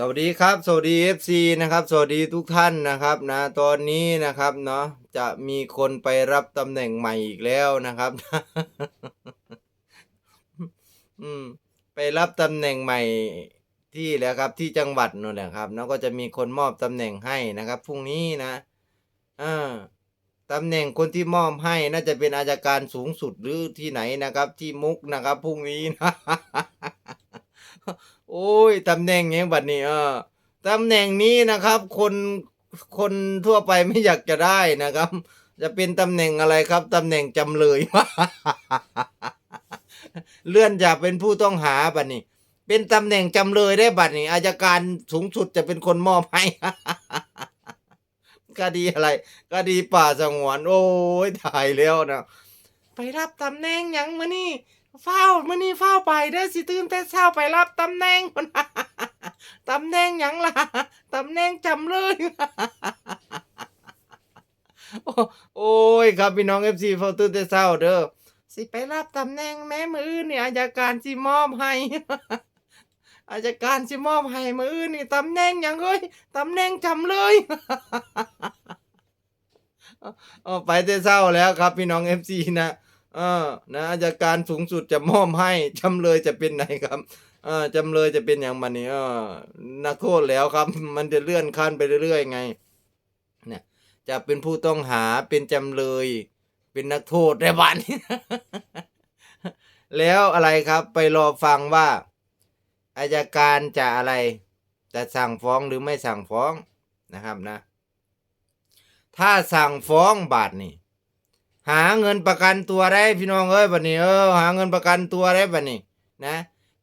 สวัสดีครับ สวัสดี FC นะครับ สวัสดีทุกท่านนะครับนะตอนนี้นะครับเนาะจะมีคนไปรับตำแหน่งใหม่อีกแล้วนะครับ อืมไปรับตำแหน่งใหม่ที่แล้วครับที่จังหวัดนู่นแหละครับแล้วก็จะมีคนมอบตำแหน่งให้นะครับพรุ่งนี้นะอ่าตำแหน่งคนที่มอบให้น่าจะเป็นอาจารย์สูงสุดหรือที่ไหนนะครับ ที่มุกนะครับพรุ่งนี้นะ โอ้ยตำแหน่งเนี้ยบัดนี้เออตำแหน่งนี้นะครับ คนคนทั่วไปไม่อยากจะได้นะครับ จะเป็นตำแหน่งอะไรครับตำแหน่งจำเลยเลื่อนจากเป็นผู้ต้องหาบัดนี้ เป็นตำแหน่งจำเลยได้บัดนี้อายการสูงสุดจะเป็นคนมอบให้คดีอะไรคดีป่าสงวน โอ้ยถ่ายแล้วนะไปรับตำแหน่งยังมานี่ เฝ้ามานี่เฝ้าไปได้อสิตื่นแต่เช้าไปรับตำแหน่งตำแหน่งหยังล่ะตำแหน่งจำเลยโอ้ยครับพี่น้องเอฟซีเฝ้าตื่นแต่เช้าเด้อสิไปรับตำแหน่งแม่มืออื่นนี่อายการสิมอบให้อายการสิมอบให้มือนี่ตำแหน่งหยังเอ้ยตำแหน่งจำเลยเอไปแต่เช้าแล้วครับพี่น้องเอฟซีนะ เออนะอายการสูงสุดจะมอบให้จำเลยจะเป็นไหนครับเออจำเลยจะเป็นอย่างมันนี่เออนักโทษแล้วครับ มันจะเลื่อนขั้นไปเรื่อยๆไงเนี่ยจะเป็นผู้ต้องหาเป็นจำเลย เป็นนักโทษในวันนี้แล้วอะไรครับ ไปรอฟังว่าอายการจะอะไรจะสั่งฟ้องหรือไม่สั่งฟ้องนะครับนะ ถ้าสั่งฟ้องบาทนี่ หาเงินประกันตัวได้พี่น้องเอ้ยบัดนี้เออหาเงินประกันตัวได้บัดนี้นะ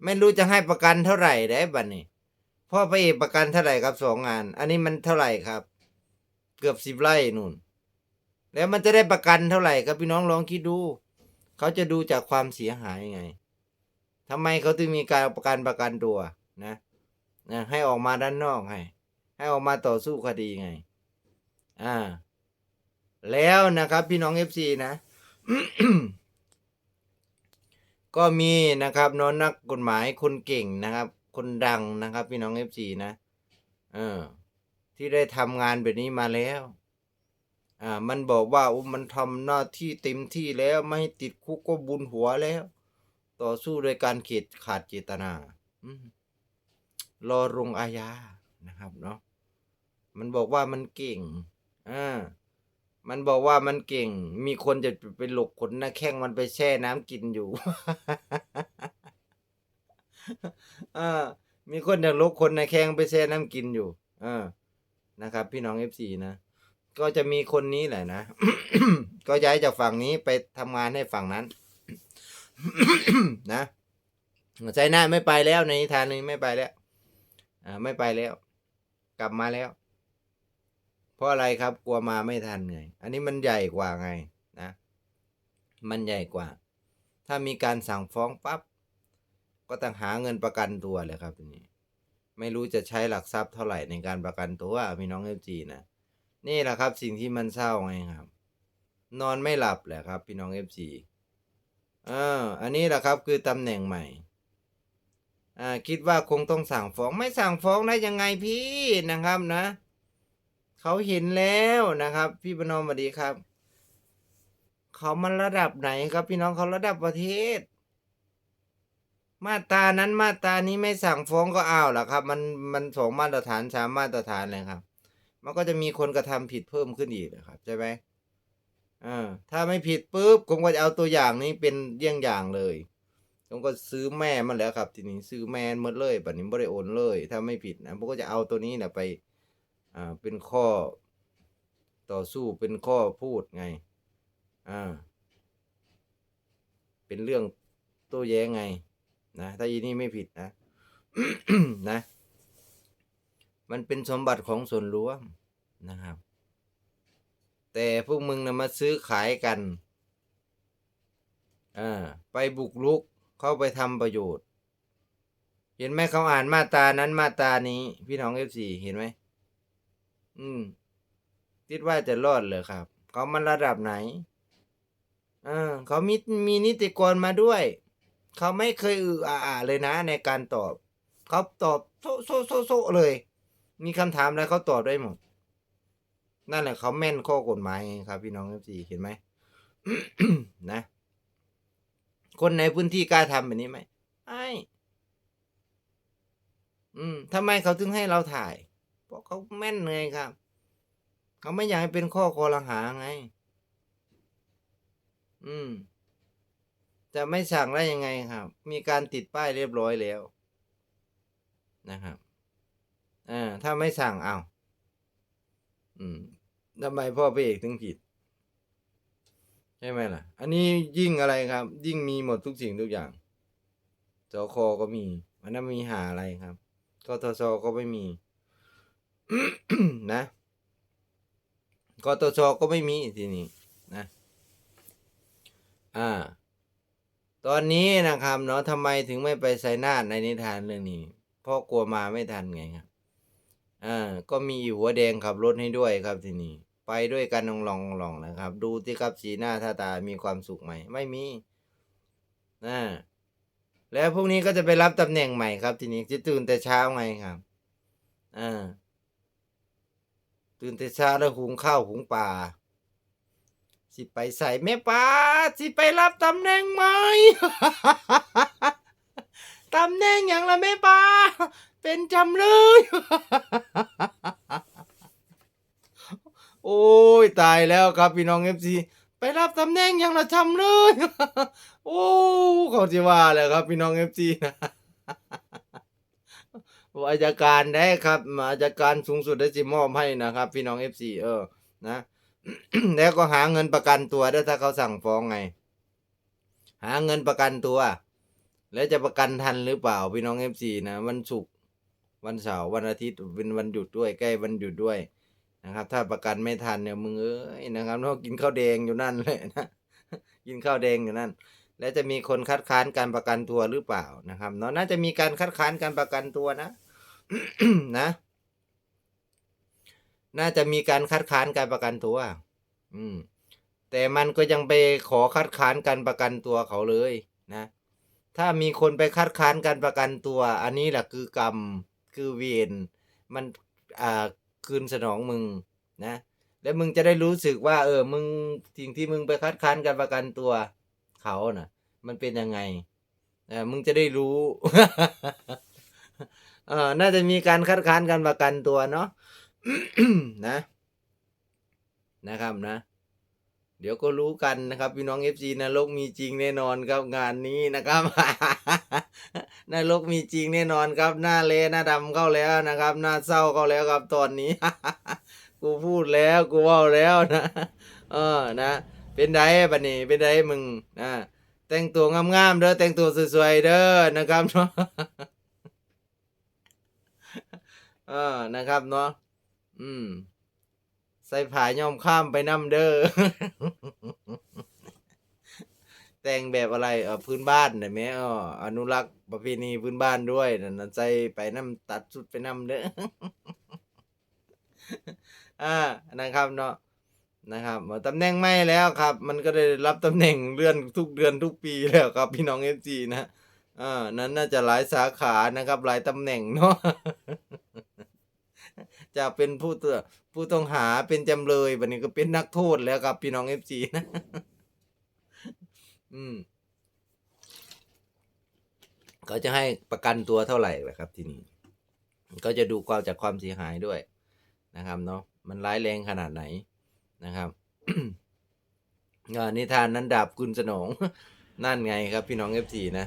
ไม่รู้จะให้ประกันเท่าไหร่ได้บัดนี้พ่อพระเอกประกันเท่าไหร่ครับสองงาน อันนี้มันเท่าไหร่ครับ เกือบสิบไร่นู่น แล้วมันจะได้ประกันเท่าไหร่ครับพี่น้องลองคิดดู เขาจะดูจากความเสียหายไงทำไมเขาถึงมีการประกันประกันตัวนะนะให้ออกมาด้านนอกให้ให้ออกมาต่อสู้คดีไง อ่า แล้วนะครับ พี่น้องเอฟซีนะ ก็มีนะครับน้องนักกฎหมายคนเก่งนะครับ คนดังนะครับ พี่น้องเอฟซีนะเออที่ได้ทำงานแบบนี้มาแล้วอ่ามันบอกว่าอุยมันทำหน้าที่เต็มที่แล้วไม่ติดคุกก็บุญหัวแล้ว ต่อสู้โดยการเขตขาดเจตนารอลงอาญานะครับเนาะมันบอกว่ามันเก่งอ่า มันบอกว่ามันเก่ง มีคนจะไปหลกขนหน้าแข้งมันไปแช่น้ำกินอยู่อ่ามีคนจะลกคนหน้าแข้งไปแช่น้ำกินอยู่อ่านะครับ พี่น้องเอฟซีนะ ก็จะมีคนนี้แหละนะ ก็ย้ายจากฝั่งนี้ไปทำงานให้ฝั่งนั้น นะใจหน้าไม่ไปแล้วในนิทานนี้ไม่ไปแล้ว อ่า ไม่ไปแล้ว กลับมาแล้ว เพราะอะไรครับกลัวมาไม่ทันไง อันนี้มันใหญ่กว่าไงนะ มันใหญ่กว่า ถ้ามีการสั่งฟ้องปั๊บก็ต้องหาเงินประกันตัวเลยครับทีนี้ไม่รู้จะใช้หลักทรัพย์เท่าไหร่ในการประกันตัวพี่น้องเอฟจีนะนี่แหละครับสิ่งที่มันเศร้าไงครับ นอนไม่หลับแหละครับ พี่น้องเอฟจีอ่าอันนี้แหละครับคือตำแหน่งใหม่อ่าคิดว่าคงต้องสั่งฟ้องไม่สั่งฟ้องได้ยังไงพี่นะครับนะ เขาเห็นแล้วนะครับ พี่ประนอมสวัสดีครับ เขามันระดับไหนครับ พี่น้องเขาระดับประเทศ มาตรานั้นมาตรานี้ไม่สั่งฟ้องก็อ้าวล่ะครับ มันมันสองมาตรฐานสามมาตรฐานเลยครับ มันก็จะมีคนกระทำผิดเพิ่มขึ้นอีกนะครับใช่ไหมอ่าถ้าไม่ผิดปุ๊บผมก็จะเอาตัวอย่างนี้เป็นเยี่ยงอย่างเลยผมก็ซื้อแม่มันแล้วครับ ทีนี้ซื้อแมนหมดเลยแบบนี้ไม่ได้โอนเลย ถ้าไม่ผิดนะผมก็จะเอาตัวนี้นะไป อ่าเป็นข้อต่อสู้เป็นข้อพูดไงอ่าเป็นเรื่องโต้แย้งไง นะถ้าอีนี่ไม่ผิดนะนะ มันเป็นสมบัติของส่วนรวมนะครับ แต่พวกมึงนะมาซื้อขายกันอ่าไปบุกลุกเข้าไปทำประโยชน์ เห็นไหมเขาอ่านมาตานั้นมาตานี้ พี่น้องเอฟซีเห็นไหม อืม คิดว่าจะรอดเลยครับเขามันระดับไหนอ่าเขามีมีนิติกรมาด้วย เขาไม่เคยอืออาอาเลยนะ ในการตอบ เขาตอบโซโซโซโซเลย มีคำถามอะไรเขาตอบได้หมด นั่นแหละเขาแม่นข้อกฎหมายครับ พี่น้องเอฟซีเห็นไหมนะ คนในพื้นที่กล้าทำแบบนี้ไหมไอ้อืมทำไมเขาถึงให้เราถ่าย เพราะเขาแม่นไงครับ เขาไม่อยากให้เป็นข้อคอรหาไง อืม จะไม่สั่งได้ยังไงครับ มีการติดป้ายเรียบร้อยแล้ว นะครับอ่าถ้าไม่สั่งเอาอืมทำไมพ่อพระเอกถึงผิด ใช่ไหมล่ะ อันนี้ยิ่งอะไรครับ ยิ่งมีหมดทุกสิ่งทุกอย่างจคก็มีอันนั้นมีหาอะไรครับกทชก็ไม่มี นะกตชก็ไม่มีทีนี้นะ อ่า ตอนนี้นะครับเนาะทำไมถึงไม่ไปไซนาดในนิทานเรื่องนี้เพราะกลัวมาไม่ทันไงครับอ่าก็มีหัวแดงขับรถให้ด้วยครับทีนี้ไปด้วยกันลองลองลองนะครับ ดูที่ครับสีหน้าท่าตามีความสุขไหมไม่มีอ่าแล้วพรุ่งนี้ก็จะไปรับตำแหน่งใหม่ครับทีนี้จะตื่นแต่เช้าไงครับอ่า ตื่นแต่เช้าแล้วหุงข้าวหุงปลาสิไปใส่แม่ป้าสิไปรับตำแหน่งใหมตำแหน่งอย่างละแม่ป้า เป็นจำเลย โอ้ยตายแล้วครับพี่น้องเอฟซีไปรับตำแหน่งอย่างละจำเลย โอ้เขาจะว่าแล้วครับพี่น้องเอฟซีนะ อายการได้ครับอายการสูงสุดได้จิมอบให้นะครับ พี่น้องเอฟซีเออ นะ แล้วก็หาเงินประกันตัวได้ถ้าเขาสั่งฟ้องไง หาเงินประกันตัว แล้วจะประกันทันหรือเปล่าพี่น้องเอฟซีนะวันศุกร์วันเสาร์วันอาทิตย์เป็นวันหยุดด้วยใกล้วันหยุดด้วยนะครับ ถ้าประกันไม่ทันเนี่ยมึงเอ้ยนะครับต้องกินข้าวแดงอยู่นั่นเลยนะกินข้าวแดงอยู่นั่นแล้วจะมีคนคัดค้านการประกันตัวหรือเปล่านะครับเนาะน่าจะมีการคัดค้านการประกันตัวนะ นะ น่าจะมีการคัดค้านการประกันตัว อืม แต่มันก็ยังไปขอคัดค้านการประกันตัวเขาเลยนะ ถ้ามีคนไปคัดค้านการประกันตัว อันนี้แหละคือกรรม คือเวร มัน อ่า คืนสนองมึง นะ แล้วมึงจะได้รู้สึกว่า เออ มึง สิ่งที่มึงไปคัดค้านการประกันตัว เขาน่ะ มันเป็นยังไง เออมึงจะได้รู้ เออน่าจะมีการคัดค้านการประกันตัวเนาะนะ นะครับนะ เดี๋ยวก็รู้กันนะครับ พี่น้องเอฟซีนรกมีจริงแน่นอนครับงานนี้นะครับนรกมีจริงแน่นอนครับ หน้าเละหน้าดำเข้าแล้วนะครับ หน้าเศร้าเข้าแล้วครับตอนนี้ กูพูดแล้วกูว่าแล้วนะเออนะเป็นไดบัดนี้เป็นไดมึงนะแต่งตัวงามๆเด้อแต่งตัวสวยๆเด้อนะครับเนาะ เออนะครับเนาะอืม ใส่ผาย่อมข้ามไปน้ำเด้อแต่งแบบอะไรเออพื้นบ้านได้ไหมอ๋ออนุรักษ์ประเพณีพื้นบ้านด้วยนั่นใส่ไปน้ำตัดชุดไปน้ำเด้ออ่านะครับเนาะนะครับตำแหน่งไม่แล้วครับ มันก็ได้รับตำแหน่งเลื่อนทุกเดือนทุกปีแล้วครับ พี่น้องเอฟซีนะอ่านั้นน่าจะหลายสาขานะครับ หลายตำแหน่งเนาะ จะเป็นผู้ตัวผู้ต้องหาเป็นจำเลยบัดนี้ก็เป็นนักโทษแล้วครับ พี่น้องเอฟซีนะ อืมเขาจะให้ประกันตัวเท่าไหร่ละครับ ทีนี้ก็จะดูความจากความเสียหายด้วยนะครับ เนาะมันร้ายแรงขนาดไหนนะครับนิทานนั้นดาบกุลสนอง นั่นไงครับพี่น้องเอฟซีนะ